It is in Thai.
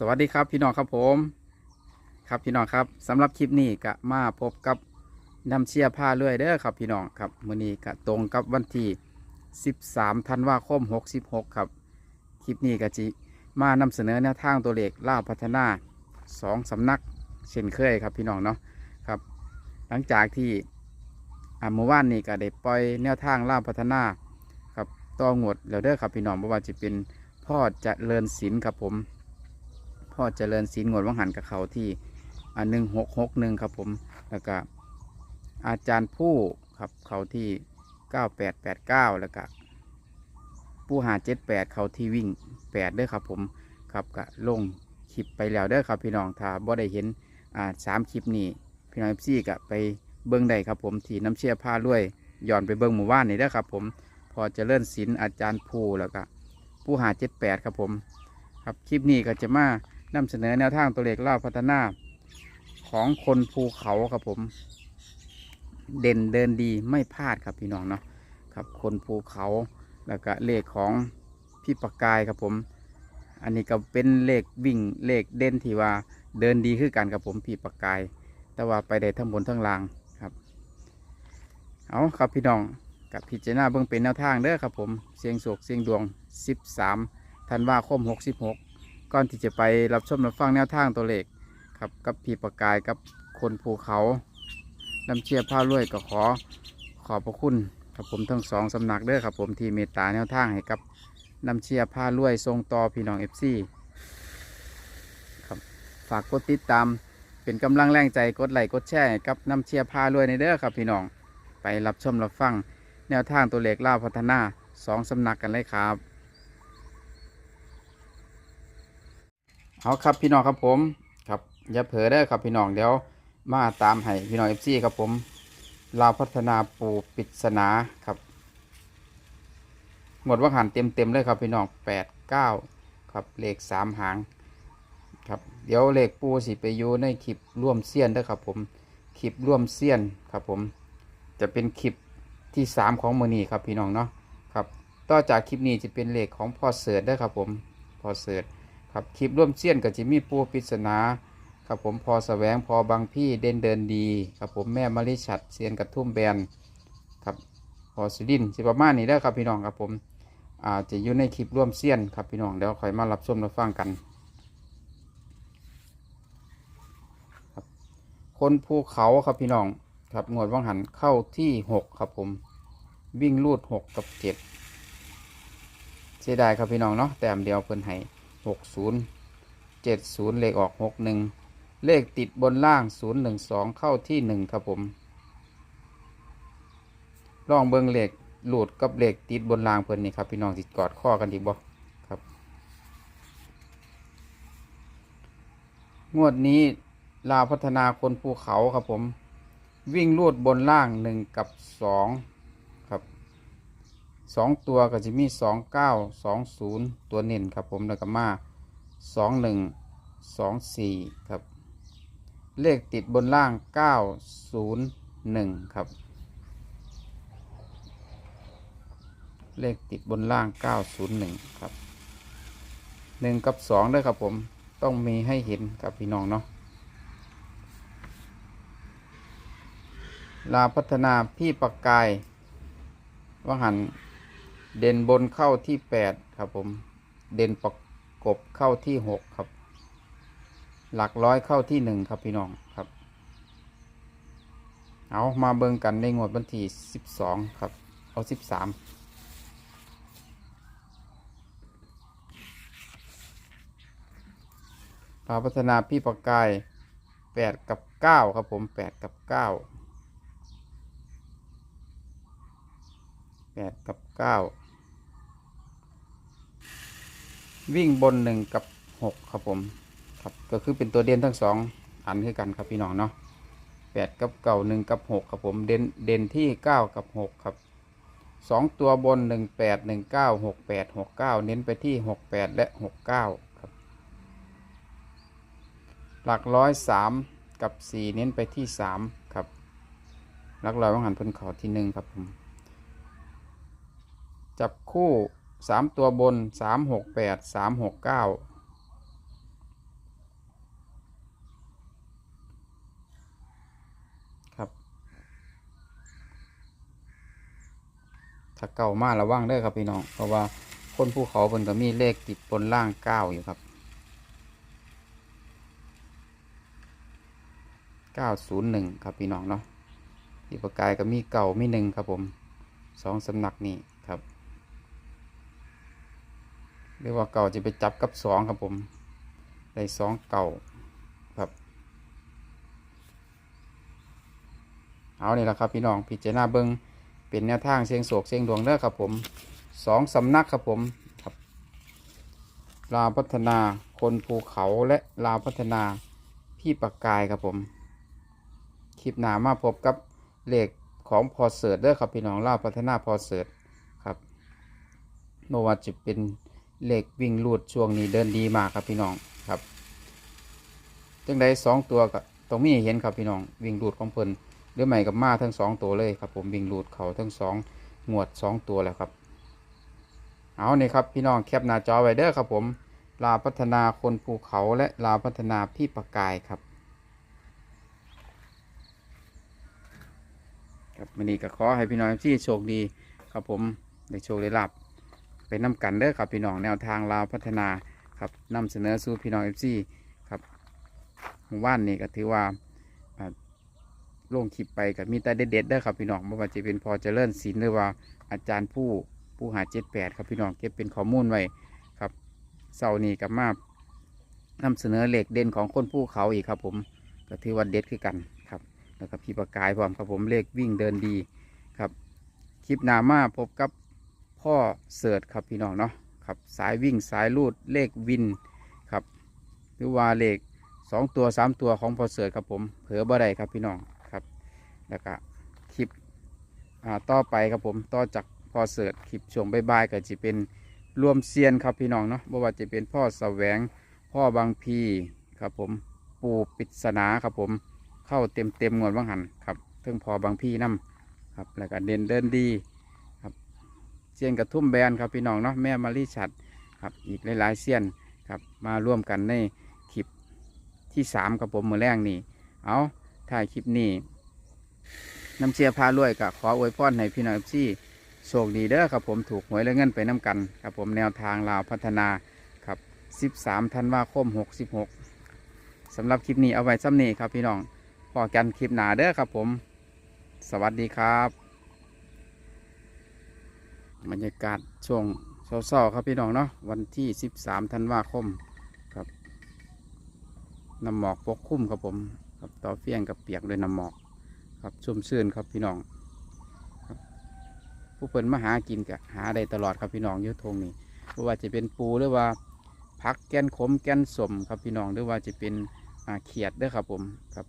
สวัสดีครับพี่น้องครับผม ครับพี่น้องครับสำหรับคลิปนี้ก็มาพบกับน้ำเชียร์ผ้าเรื่อยเด้อครับพี่น้องครับมื้อนี้ก็ตรงกับวันที่ 13ธันวาคม66 ครับคลิปนี้ก็จิมานำเสนอแนวทางตัวเลขล่าพัฒนาสองสำนักเช่นเคยครับพี่น้องเนาะครับ หลังจากที่อ่าเมื่อวานนี้ก็ได้ปล่อยแนวทางล่าพัฒนาครับต่องวดแล้วเด้อครับพี่น้องบ่ว่าจะเป็นพ่อจะเจริญศิลครับผม พ่อเจริญศิลงดวังหันกับเขาที่อันหนึ่งหกหกหนึ่งครับผม แล้วก็อาจารย์ผู้ครับเขาที่เก้าแปดแปดเก้าแล้วก็ผู้หาเจ็ดแปดเขาที่วิ่งแปดด้อครับผมครับก็ลงคลิปไปแล้วเด้อครับพี่น้องถ้าบ่ได้เห็นอ่าสามคลิปนี้พี่น้องเอฟซีก็ไปเบิ้งได้ครับผมที่น้ำเชี่ยผ้าด้วยย้อนไปเบิ้งหมู่บ้านนี่เด้อครับผมพอเจริญศิลอาจารย์ผู้แล้วก็ผู้หาเจ็ดแปดครับผม ครับคลิปนี้ก็จะมา นำเสนอแนวทางตัวเลขเล่าพัฒนาของคนภูเขาครับผม เด่นเดินดีไม่พลาดครับพี่น้องเนาะครับคนภูเขาแล้วก็เลขของพี่ปากกายครับผม อันนี้ก็เป็นเลขวิ่งเลขเด่นที่ว่าเดินดีขึ้นกันครับผมพี่ปากกาย แต่ว่าไปได้ทั้งบนทั้งล่างครับ เอาครับพี่น้องกับพิจารณาเบื้องเป็นแนวทางเด้อครับผม เสียงโศกเสียงดวง 13ธันวาคม 66 ก่อนที่จะไปรับชมรับฟังแนวทางตัวเลขครับกับพี่ประกายกับคนภูเขานำเชียร์ผ้าล้วยก็ขอขอบพระคุณครับผมทั้งสองสำนักเด้อครับผมที่เมตตาแนวทางให้กับนำเชียร์ผ้าล้วยทรงต่อพี่น้องเอฟซีครับฝากกดติดตามเป็นกำลังแรงใจกดไลค์กดแชร์กับน้ำเชียร์ผ้าลวยในเด้อครับพี่น้อง ไปรับชมรับฟัง แนวทางตัวเลขล่าพัฒนาสองสำนักกันเลยครับ เอาครับพี่น้องครับผมครับอย่าเผลอได้ครับพี่น้องเดี๋ยวมาตามให้พี่น้องเอฟซีครับผมลาวพัฒนาปูปริศนาครับหมดว่าหันเต็มเต็มๆเลยครับพี่น้องแปดเก้าครับเลขสามหางครับเดี๋ยวเลขปูสิไปอยู่ในคลิปร่วมเซียนเด้ครับผมคลิปร่วมเซียนครับผมจะเป็นคลิปที่สามของมือนี้ครับพี่น้องเนาะครับต่อจากคลิปนี้จะเป็นเลขของพ่อเสือด้อครับผมพ่อเสือ ครับคลิปร่วมเสี้ยนกับจิมี่ปูปริศนาครับผมพอแสวงพอบางพี่เด่นเดินดีครับผมแม่มะลิฉัดเซียนกระทุ่มแบนครับพอสุดินสิประมาณนี้ได้ครับพี่น้องครับผมอาจะอยู่ในคลิปร่วมเสี้ยนครับพี่น้องเดี๋ยวคอยมารับชมรับฟังกันครับคนภูเขาครับพี่น้องครับงวดวังหันเข้าที่หกครับผมวิ่งลูดหกกับเจ็ดเสียดายครับพี่น้องเนาะแต้มเดียวเพิ่นให้ หกศูนย์เจ็ดศูนย์เลขออกหกหนึ่งเลขติดบนล่างศูนย์หนึ่งสองเข้าที่หนึ่งครับผม ลองเบิ้งเลขหลุดกับเลขติดบนล่างเพิ่นนี่ครับพี่น้องติดกอดข้อกันดีบ่ครับ งวดนี้ลาพัฒนาคนภูเขาครับผม วิ่งลูดบนล่างหนึ่งกับสอง สองตัวก็จะมีสองเก้าสองศูนย์ตัวเน้นครับผมแล้วก็มาสองหนึ่งสองสี่ครับ เลขติดบนล่างเก้าศูนย์หนึ่งครับ เลขติดบนล่างเก้าศูนย์หนึ่งครับหนึ่งกับสองด้วยครับผมต้องมีให้เห็นกับพี่น้องเนาะลาพัฒนาพี่ปากกายว่าหัน เด่นบนเข้าที่แปดครับผม เด่นประกบเข้าที่หกครับ หลักร้อยเข้าที่หนึ่งครับพี่น้องครับ เอามาเบิ่งกันในงวดวันที่สิบสองครับ เอาสิบสามลาพัฒนาพี่ปากกายแปดกับเก้าครับผมแปดกับเก้าแปดกับเก้า วิ่งบนหนึ่งกับหกครับผมครับก็คือเป็นตัวเด่นทั้งสองอันคือกันครับพี่น้องเนาะแปดกับเก้าหนึ่งกับหกครับผมเด่นเด่นที่เก้ากับหกครับสองตัวบนหนึ่งแปดหนึ่งเก้าหกแปดหกเก้าเน้นไปที่หกแปดและหกเก้าครับ หลักร้อยสามกับสี่เน้นไปที่สามครับหลักร้อยวังหันพิ่นเขาที่หนึ่งครับผมจับคู่ สามตัวบนสามหกแปดสามหกเก้าครับ ถ้าเก่ามากระว่างได้ครับพี่น้อง เพราะว่าคนภูเขาบนก็มีเลขติดบนล่างเก้าอยู่ครับเก้าศูนย์หนึ่งครับพี่น้องเนาะที่ประกายก็มีเก่ามีหนึ่งครับผมสองสำนักนี้ ครับเรียกว่าเก่าจะไปจับกับสองครับผมได้สองเก่าครับ เอาเนี่แหละครับพี่น้องพิจารณาเบิงเป็นแนวทางเสียงโศกเสียงดวงเด้อครับผมสองสำนักครับผมครับ ลาพัฒนาคนภูเขาและลาพัฒนาพี่ปากกายครับผม คลิปหนามาพบกับเลขของพอเสิร์ตเด้อครับพี่น้องลาพัฒนาพอเสิร์ตครับโนวาจะเป็น เหลขวิ่งลูดช่วงนี้เดินดีมากครับพี่น้องครับจังใดสองตัวก็ต้องมีให้เห็นครับพี่น้องวิ่งลูดของเพิ่นหรือไม่กับมาทั้งสองตัวเลยครับ ผมวิ่งรูดเขาทั้งสองหวดสองตัวแล้วครับ เอาเนี่ยครับพี่น้องแคปหน้าจอไว้เด้อครับผมลาพัฒนาคนภูเขาและลาพัฒนาพี่ประกายครับ ครับวันนี้ก็ขอให้พี่น้องที่โชคดีครับผมได้โชคได้ลาบ ไปนำกันเด้อครับพี่น้องแนวทางลาวพัฒนาครับนำเสนอสู่พี่น้องเอฟซีครับว่านนี่ก็ถือว่าลงคลิปไปกับมีแต่เด็ดๆเด้อครับพี่น้องไม่ว่าจะเป็นพอเจริญศิลป์หรือว่าอาจารย์ผู้ผู้หาเจ็ดแปดครับพี่น้องเก็บเป็นข้อมูลไว้ครับเสาร์นี้กับมานำเสนอเหล็กเด่นของคนผู้เขาอีกครับ ผมก็ถือว่าเด็ดคือกันครับแล้วก็พี่ประกายพร้อมครับผมเลขวิ่งเดินดีครับ คลิปหนามาพบกับ พ่อเสิร์ชครับพี่น้องเนาะครับสายวิ่งสายลูดเลขวินครับหรือว่าเลขสองตัวสามตัวของพอเสิร์ชครับผมเผลอบ่ได้ครับพี่น้องครับแล้วก็คลิปต่อไปครับผมต่อจากพอเสิร์ชคลิปช่วงบายๆก็จะเป็นรวมเซียนครับพี่น้องเนาะบ่ว่าจะเป็นพ่อแสวงพ่อบางพีครับผมปู่ปิศนาครับผมเข้าเต็มเต็มงวดว่างหันครับเทิงพอบางพีน้ำครับแล้วก็เด่นเดินดี เซียนกระทุ่มแบนครับพี่น้องเนาะแม่มารีชัดครับอีกหลายๆเซียนครับมาร่วมกันในคลิปที่สามครับผมมือแรกนี่เอาถ่ายคลิปนี้น้ำเชียร์พารวยกับขออวยพรให้พี่น้องที่โชคดีเด้อครับผมถูกหวยและเงินไปน้ำกันครับผมแนวทางลาวพัฒนาครับ13ธันวาคม66สำหรับคลิปนี้เอาไว้ซ้ำนี้ครับพี่น้องพอกันคลิปหนาเด้อครับผม สวัสดีครับ บรรยากาศช่วงเศร้าๆครับพี่น้องเนาะวันที่ 13ธันวาคมครับน้ำหมอกปกคลุมครับผมครับต่อเฟี้ยงกับเปียกด้วยน้ำหมอกครับชุ่มชื่นครับพี่น้องผู้เพิ่นมาหากินกะหาได้ตลอดครับพี่น้องอยุทงนี่ไม่ว่าจะเป็นปูหรือว่าพักแกนขมแกนสมครับพี่น้องหรือว่าจะเป็นเขียดด้อครับผมครับ